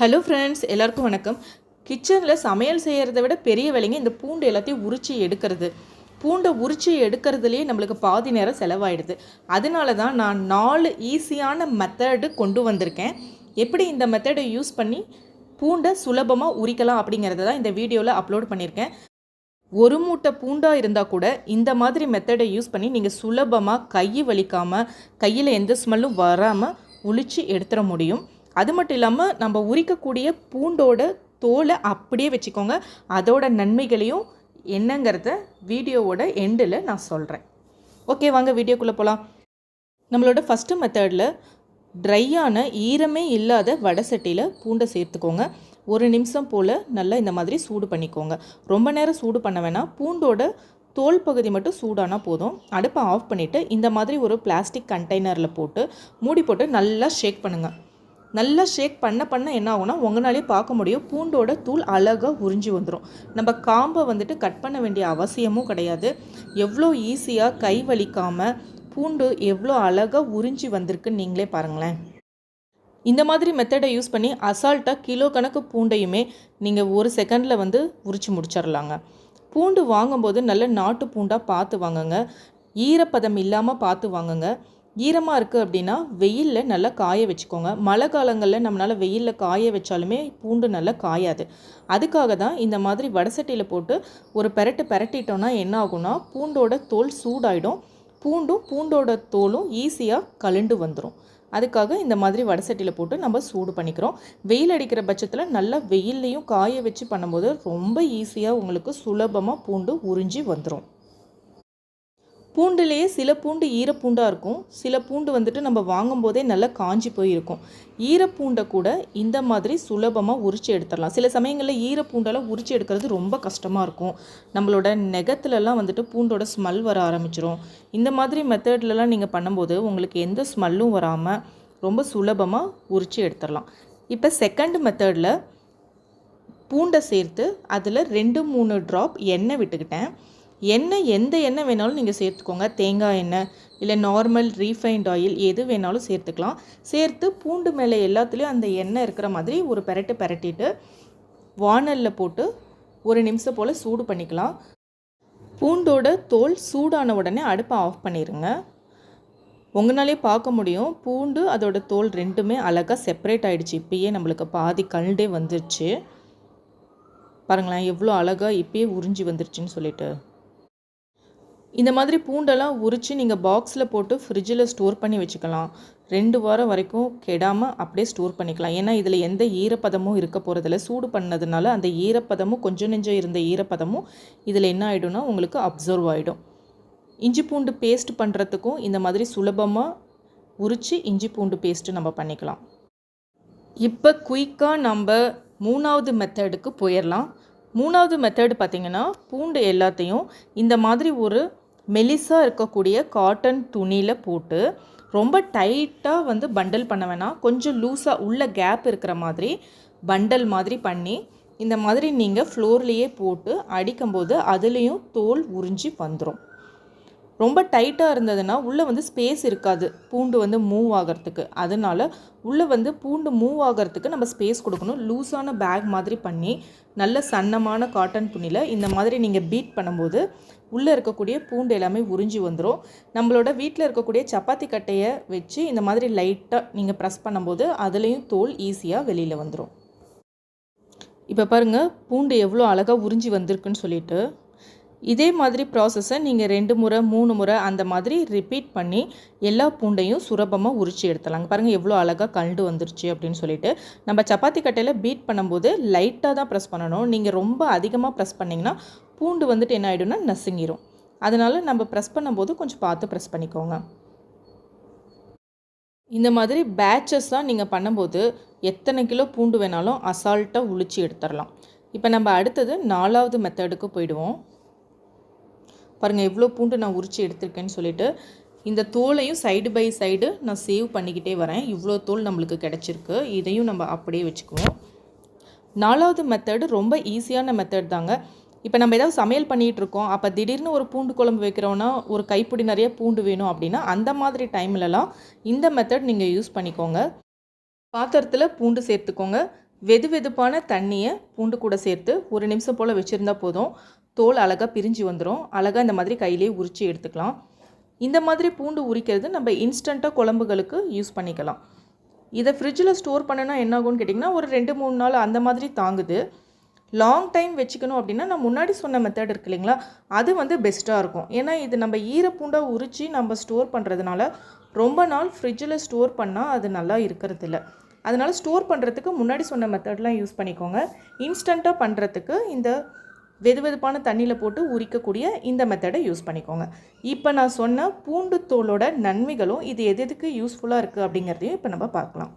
Hello friends எல்லாருக்கும் வணக்கம். கிச்சனில் சமையல் செய்கிறத விட பெரிய வேலைங்க இந்த பூண்டு எல்லாத்தையும் உரித்து எடுக்கிறது. பூண்டை உரிச்சு எடுக்கிறதுலேயே நம்மளுக்கு பாதி நேரம் செலவாயிடுது. அதனால தான் நான் நாலு ஈஸியான மெத்தடு கொண்டு வந்திருக்கேன். எப்படி இந்த மெத்தடை யூஸ் பண்ணி பூண்டை சுலபமாக உரிக்கலாம் அப்படிங்கிறத தான் இந்த வீடியோவில் அப்லோட் பண்ணியிருக்கேன். ஒரு மூட்டை பூண்டாக இருந்தால் கூட இந்த மாதிரி மெத்தடை யூஸ் பண்ணி நீங்கள் சுலபமாக கை வலிக்காமல் கையில் எந்த ஸ்மெல்லும் வராமல் உளிச்சு எடுத்துட முடியும். அது மட்டும் இல்லாமல் நம்ம உரிக்கக்கூடிய பூண்டோட தோலை அப்படியே வச்சுக்கோங்க. அதோட நன்மைகளையும் என்னங்கிறத வீடியோவோட எண்டில் நான் சொல்கிறேன் ஓகே வாங்க வீடியோக்குள்ளே போகலாம் நம்மளோட ஃபஸ்ட்டு மெத்தடில் ட்ரையான ஈரமே இல்லாத வடை சட்டியில் பூண்டை சேர்த்துக்கோங்க. ஒரு நிமிஷம் போல் நல்லா இந்த மாதிரி சூடு பண்ணிக்கோங்க. ரொம்ப நேரம் சூடு பண்ண வேணாம். பூண்டோட தோல் பகுதி மட்டும் சூடானா போதும். அடுப்பை ஆஃப் பண்ணிவிட்டு இந்த மாதிரி ஒரு பிளாஸ்டிக் கண்டெய்னரில் போட்டு மூடி போட்டு நல்லா ஷேக் பண்ணுங்கள் நல்லா ஷேக் பண்ண பண்ண என்ன ஆகும்னா உங்களாலே பார்க்க முடியும். பூண்டோட தூள் அழகாக உறிஞ்சி வந்துடும் நம்ம காம்பை வந்துட்டு கட் பண்ண வேண்டிய அவசியமும் கிடையாது. எவ்வளோ ஈஸியாக கை வலிக்காமல் பூண்டு எவ்வளோ அழகாக உறிஞ்சி வந்திருக்குன்னு நீங்களே பாருங்களேன். இந்த மாதிரி மெத்தடை யூஸ் பண்ணி அசால்ட்டாக கிலோ கணக்கு பூண்டையுமே நீங்கள் ஒரு செகண்டில் வந்து உரிச்சு முடிச்சிடலாங்க பூண்டு வாங்கும்போது நல்ல நாட்டு பூண்டாக பார்த்து வாங்குங்க. ஈரப்பதம் இல்லாமல் பார்த்து வாங்குங்க. ஈரமாக இருக்குது அப்படின்னா வெயிலில் நல்லா காய வச்சுக்கோங்க. மழை காலங்களில் நம்மளால் வெயிலில் காய வச்சாலுமே பூண்டு நல்லா காயாது. அதுக்காக தான் இந்த மாதிரி வடசட்டியில் போட்டு ஒரு பெரட்டு பெரட்டிட்டோன்னா என்ன ஆகும்னா பூண்டோட தோல் சூடாயிடும். பூண்டும் பூண்டோட தோலும் ஈஸியாக கலண்டு வந்துடும் அதுக்காக இந்த மாதிரி வடசட்டியில் போட்டு நம்ம சூடு பண்ணிக்கிறோம். வெயில் அடிக்கிற பட்சத்தில் நல்லா வெயில்லையும் காய வச்சு பண்ணும்போது ரொம்ப ஈஸியாக உங்களுக்கு சுலபமாக பூண்டு உறிஞ்சி வந்துடும் பூண்டுலேயே சில பூண்டு ஈரப்பூண்டாக இருக்கும். சில பூண்டு வந்துட்டு நம்ம வாங்கும்போதே நல்லா காஞ்சி போயிருக்கும். ஈரப்பூண்டை கூட இந்த மாதிரி சுலபமாக உரிச்சு எடுத்துடலாம். சில சமயங்களில் ஈரப்பூண்டெல்லாம் உரிச்சு எடுக்கிறது ரொம்ப கஷ்டமாக இருக்கும். நம்மளோட நெகத்துலலாம் வந்துட்டு பூண்டோட ஸ்மெல் வர ஆரம்பிச்சிரும். இந்த மாதிரி மெத்தட்லலாம் நீங்கள் பண்ணும்போது உங்களுக்கு எந்த ஸ்மெல்லும் வராமல் ரொம்ப சுலபமாக உரிச்சு எடுத்துடலாம். இப்போ செகண்ட் மெத்தடில் பூண்டை சேர்த்து அதில் ரெண்டு மூணு ட்ராப் எண்ணெய் விட்டுக்கிட்டேன். எண்ணெய் எந்த எண்ணெய் வேணாலும் நீங்கள் சேர்த்துக்கோங்க. தேங்காய் எண்ணெய் இல்லை நார்மல் ரீஃபைண்ட் ஆயில் எது வேணாலும் சேர்த்துக்கலாம். சேர்த்து பூண்டு மேலே எல்லாத்துலேயும் அந்த எண்ணெய் இருக்கிற மாதிரி ஒரு பெரட்டு பெரட்டிட்டு வானலில் போட்டு ஒரு நிமிஷம் போல் சூடு பண்ணிக்கலாம். பூண்டோட தோல் சூடான உடனே அடுப்பை ஆஃப் பண்ணிடுங்க உங்களாலே பார்க்க முடியும். பூண்டு அதோட தோல் ரெண்டுமே அழகாக செப்பரேட் ஆகிடுச்சு இப்பயே நம்மளுக்கு பாதி கல்டே வந்துருச்சு. பாருங்களேன் எவ்வளோ அழகாக இப்பயே உறிஞ்சி வந்துருச்சுன்னு சொல்லிட்டு. இந்த மாதிரி பூண்டெல்லாம் உரித்து நீங்கள் பாக்ஸில் போட்டு ஃப்ரிட்ஜில் ஸ்டோர் பண்ணி வச்சுக்கலாம். ரெண்டு வாரம் வரைக்கும் கெடாமல் அப்படியே ஸ்டோர் பண்ணிக்கலாம். ஏன்னா இதில் எந்த ஈரப்பதமும் இருக்க போகிறதில்ல சூடு பண்ணதுனால அந்த ஈரப்பதமும் கொஞ்சம் நெஞ்சம் இருந்த ஈரப்பதமும் இதில் என்ன ஆகிடும்னா உங்களுக்கு அப்சர்வ் ஆகிடும் இஞ்சி பூண்டு பேஸ்ட் பண்ணுறதுக்கும் இந்த மாதிரி சுலபமாக உரித்து இஞ்சி பூண்டு பேஸ்ட்டு நம்ம பண்ணிக்கலாம். இப்போ குயிக்காக நம்ம மூணாவது மெத்தடுக்கு போயிடலாம் மூணாவது மெத்தடு பார்த்திங்கன்னா பூண்டு எல்லாத்தையும் இந்த மாதிரி ஒரு மெலிசாக இருக்கக்கூடிய காட்டன் துணியில் போட்டு ரொம்ப டைட்டாக வந்து பண்டல் பண்ண வேணாம். கொஞ்சம் லூஸாக உள்ள கேப் இருக்கிற மாதிரி பண்டல் மாதிரி பண்ணி இந்த மாதிரி நீங்கள் ஃப்ளோர்லேயே போட்டு அடிக்கும்போது அதுலேயும் தோல் உறிஞ்சி வந்துடும் ரொம்ப டைட்டாக இருந்ததுன்னா உள்ளே வந்து ஸ்பேஸ் இருக்காது. பூண்டு வந்து மூவ் ஆகிறதுக்கு. அதனால உள்ளே வந்து பூண்டு மூவ் ஆகிறதுக்கு நம்ம ஸ்பேஸ் கொடுக்கணும். லூஸான பேக் மாதிரி பண்ணி நல்ல சன்னமான காட்டன் துணியில் இந்த மாதிரி நீங்கள் பீட் பண்ணும்போது உள்ளே இருக்கக்கூடிய பூண்டு எல்லாமே உறிஞ்சி வந்துடும் நம்மளோட வீட்டில் இருக்கக்கூடிய சப்பாத்தி கட்டையை வச்சு இந்த மாதிரி லைட்டாக நீங்கள் ப்ரெஸ் பண்ணும்போது அதுலேயும் தோல் ஈஸியாக வெளியில் வந்துடும் இப்போ பாருங்கள் பூண்டு எவ்வளோ அழகாக உறிஞ்சி வந்திருக்குன்னு சொல்லிட்டு இதே மாதிரி ப்ராசஸை நீங்கள் ரெண்டு முறை மூணு முறை அந்த மாதிரி ரிப்பீட் பண்ணி எல்லா பூண்டையும் சுலபமாக உரிச்சு எடுத்துலாங்க பாருங்கள் எவ்வளோ அழகாக கண்டு வந்துருச்சு அப்படின்னு சொல்லிட்டு. நம்ம சப்பாத்தி கட்டையில் பீட் பண்ணும்போது லைட்டாக தான் ப்ரெஸ் பண்ணணும். நீங்கள் ரொம்ப அதிகமாக ப்ரெஸ் பண்ணிங்கன்னா பூண்டு வந்துட்டு என்ன ஆகிடும்னா நசுங்கிரும். அதனால் நம்ம ப்ரெஸ் பண்ணும்போது கொஞ்சம் பார்த்து ப்ரெஸ் பண்ணிக்கோங்க. இந்த மாதிரி பேட்சஸ்லாம் நீங்கள் பண்ணும்போது எத்தனை கிலோ பூண்டு வேணாலும் அசால்ட்டாக உளிச்சு எடுத்துடலாம். இப்போ நம்ம அடுத்தது நாலாவது மெத்தடுக்கு போயிடுவோம். பாருங்கள் எவ்வளோ பூண்டு நான் உரித்து எடுத்திருக்கேன்னு சொல்லிட்டு இந்த தோலையும் சைடு பை சைடு நான் சேவ் பண்ணிக்கிட்டே வரேன். இவ்வளோ தோல் நம்மளுக்கு கிடச்சிருக்கு. இதையும் நம்ம அப்படியே வச்சுக்குவோம். நாலாவது மெத்தடு ரொம்ப ஈஸியான மெத்தட் தாங்க. இப்போ நம்ம ஏதாவது சமையல் பண்ணிகிட்டு இருக்கோம். அப்போ திடீர்னு ஒரு பூண்டு குழம்பு வைக்கிறோன்னா ஒரு கைப்பிடி நிறைய பூண்டு வேணும் அப்படின்னா அந்த மாதிரி டைம்லலாம் இந்த மெத்தட் நீங்கள் யூஸ் பண்ணிக்கோங்க. பாத்திரத்தில் பூண்டு சேர்த்துக்கோங்க. வெது வெதுப்பான தண்ணியை பூண்டு கூட சேர்த்து ஒரு நிமிஷம் போல் வச்சுருந்தா போதும். தோல் அழகாக பிரிஞ்சு வந்துடும் அழகாக இந்த மாதிரி கையிலே உரித்து எடுத்துக்கலாம். இந்த மாதிரி பூண்டு உரிக்கிறது நம்ம இன்ஸ்டண்ட்டாக குழம்புகளுக்கு யூஸ் பண்ணிக்கலாம். இதை ஃப்ரிட்ஜில் ஸ்டோர் பண்ணனா என்ன ஆகும்னு கேட்டிங்கன்னா ஒரு ரெண்டு மூணு நாள் அந்த மாதிரி தாங்குது. லாங் டைம் வச்சுக்கணும் அப்படின்னா நான் முன்னாடி சொன்ன மெத்தட் இருக்கு இல்லைங்களா? அது வந்து பெஸ்ட்டாக இருக்கும். ஏன்னா இது நம்ம ஈரப்பூண்டாக உரித்து நம்ம ஸ்டோர் பண்ணுறதுனால ரொம்ப நாள் ஃப்ரிட்ஜில் ஸ்டோர் பண்ணால் அது நல்லா இருக்கிறது இல்லை அதனால் ஸ்டோர் பண்ணுறதுக்கு முன்னாடி சொன்ன மெத்தட்லாம் யூஸ் பண்ணிக்கோங்க. இன்ஸ்டண்ட்டாக பண்ணுறதுக்கு இந்த வெது வெதுப்பான தண்ணியில் போட்டு உரிக்கக்கூடிய இந்த மெத்தடை யூஸ் பண்ணிக்கோங்க. இப்போ நான் சொன்ன பூண்டு தோலோட நன்மைகளும் இது எது எதுக்கு யூஸ்ஃபுல்லாக இருக்குது அப்படிங்கிறதையும் இப்போ நம்ம பார்க்கலாம்.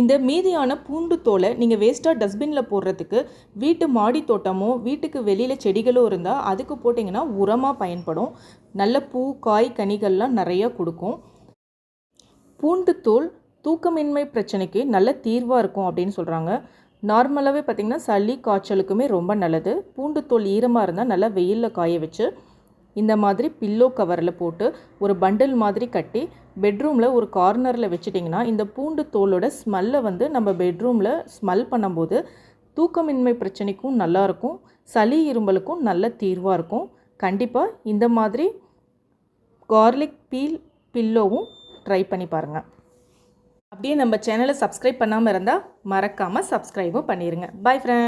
இந்த மீதியான பூண்டு தோலை நீங்கள் வேஸ்ட்டாக டஸ்ட்பினில் போடுறதுக்கு வீட்டு மாடி தோட்டமோ வீட்டுக்கு வெளியில் செடிகளோ இருந்தால் அதுக்கு போட்டிங்கன்னா உரமாக பயன்படும். நல்ல பூ காய் கனிகள்லாம் நிறையா கொடுக்கும். பூண்டு தோல் தூக்கமின்மை பிரச்சனைக்கு நல்ல தீர்வாக இருக்கும் அப்படின்னு சொல்கிறாங்க நார்மலாகவே பார்த்திங்கன்னா சளி காய்ச்சலுக்குமே ரொம்ப நல்லது. பூண்டு தோல் ஈரமாக இருந்தால் நல்லா வெயிலில் காய வச்சு இந்த மாதிரி பில்லோ கவரில் போட்டு ஒரு பண்டில் மாதிரி கட்டி பெட்ரூமில் ஒரு கார்னரில் வச்சுட்டிங்கன்னா இந்த பூண்டு தோலோட ஸ்மெல்லை வந்து நம்ம பெட்ரூமில் ஸ்மெல் பண்ணும்போது தூக்கமின்மை பிரச்சனைக்கும் நல்லாயிருக்கும் சளி இரும்பலுக்கும் நல்ல தீர்வாக இருக்கும். கண்டிப்பாக இந்த மாதிரி கார்லிக் பீல் பில்லோவும் ட்ரை பண்ணி பாருங்கள் அப்படியே நம்ம சேனலை சப்ஸ்கிரைப் பண்ணாமல் இருந்தால் மறக்காமல் சப்ஸ்கிரைபும் பண்ணிடுங்க பை ஃப்ரெண்ட்